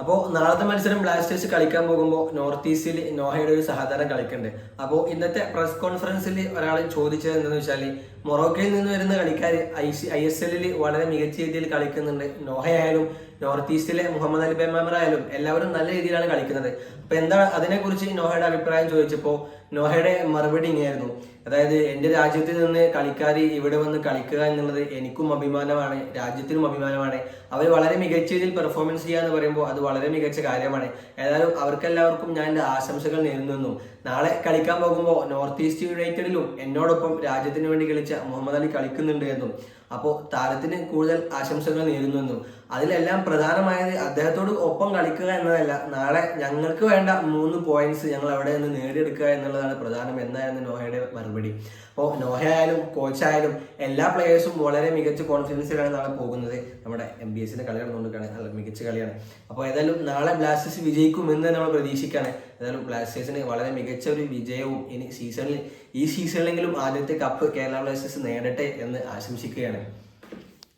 അപ്പോൾ നാളത്തെ മത്സരം ബ്ലാസ്റ്റേഴ്സ് കളിക്കാൻ പോകുമ്പോൾ നോർത്ത് ഈസ്റ്റിൽ നോഹയുടെ ഒരു സഹതാരം കളിക്കുന്നുണ്ട് അപ്പോൾ ഇന്നത്തെ പ്രസ് കോൺഫറൻസിൽ ഒരാൾ ചോദിച്ചത് എന്താണെന്ന് വെച്ചാൽ മൊറോക്കയിൽ നിന്ന് വരുന്ന കളിക്കാർ ഐ സി ഐ എസ് എല്ലിൽ വളരെ മികച്ച രീതിയിൽ കളിക്കുന്നുണ്ട്. നോഹയായാലും നോർത്ത് ഈസ്റ്റിലെ മുഹമ്മദ് അലി ബെമാമർ ആയാലും എല്ലാവരും നല്ല രീതിയിലാണ് കളിക്കുന്നത്. അപ്പൊ എന്താ അതിനെക്കുറിച്ച് നോഹയുടെ അഭിപ്രായം ചോദിച്ചപ്പോൾ നോഹയുടെ മറുപടി ഇങ്ങനെയായിരുന്നു. അതായത് എന്റെ രാജ്യത്തിൽ നിന്ന് കളിക്കാർ ഇവിടെ വന്ന് കളിക്കുക എന്നുള്ളത് എനിക്കും അഭിമാനമാണ് രാജ്യത്തിനും അഭിമാനമാണ്. അവർ വളരെ മികച്ച രീതിയിൽ പെർഫോമൻസ് ചെയ്യുക എന്ന് പറയുമ്പോൾ അത് വളരെ മികച്ച കാര്യമാണ്. ഏതായാലും അവർക്കെല്ലാവർക്കും ഞാൻ എന്റെ ആശംസകൾ നേരുന്നു നാളെ കളിക്കാൻ പോകുമ്പോൾ നോർത്ത് ഈസ്റ്റ് യുണൈറ്റഡിലും എന്നോടൊപ്പം രാജ്യത്തിന് വേണ്ടി കളിച്ച മുഹമ്മദ് അലി കളിക്കുന്നുണ്ട് എന്നും. അപ്പോൾ താരത്തിന് കൂടുതൽ ആശംസകൾ നേരുന്നു അതിലെല്ലാം പ്രധാനമായത് അദ്ദേഹത്തോട് ഒപ്പം കളിക്കുക എന്നതല്ല. നാളെ ഞങ്ങൾക്ക് വേണ്ട മൂന്ന് പോയിന്റ്സ് ഞങ്ങൾ അവിടെ നിന്ന് നേടിയെടുക്കുക എന്നുള്ളതാണ് പ്രധാനം എന്നായിരുന്നു നോഹയുടെ മറുപടി. അപ്പോൾ നോഹ ആയാലും കോച്ചായാലും എല്ലാ പ്ലെയേഴ്സും വളരെ മികച്ച കോൺഫിഡൻസിലാണ് നാളെ പോകുന്നത്. നമ്മുടെ എം ബി എസിന്റെ കളി നടന്നുകൊണ്ടിരിക്കുകയാണ്. മികച്ച കളിയാണ്. അപ്പോൾ ഏതായാലും നാളെ ബ്ലാസ്റ്റേഴ്സ് വിജയിക്കുമെന്ന് നമ്മൾ പ്രതീക്ഷിക്കുകയാണ്. ഏതായാലും ബ്ലാസ്റ്റേഴ്സിന് വളരെ മികച്ച ഒരു വിജയവും ഇനി സീസണിൽ ഈ സീസണിലെങ്കിലും ആദ്യത്തെ കപ്പ് കേരള ബ്ലാസ്റ്റേഴ്സ് നേടട്ടെ എന്ന് ആശംസിക്കുകയാണ്.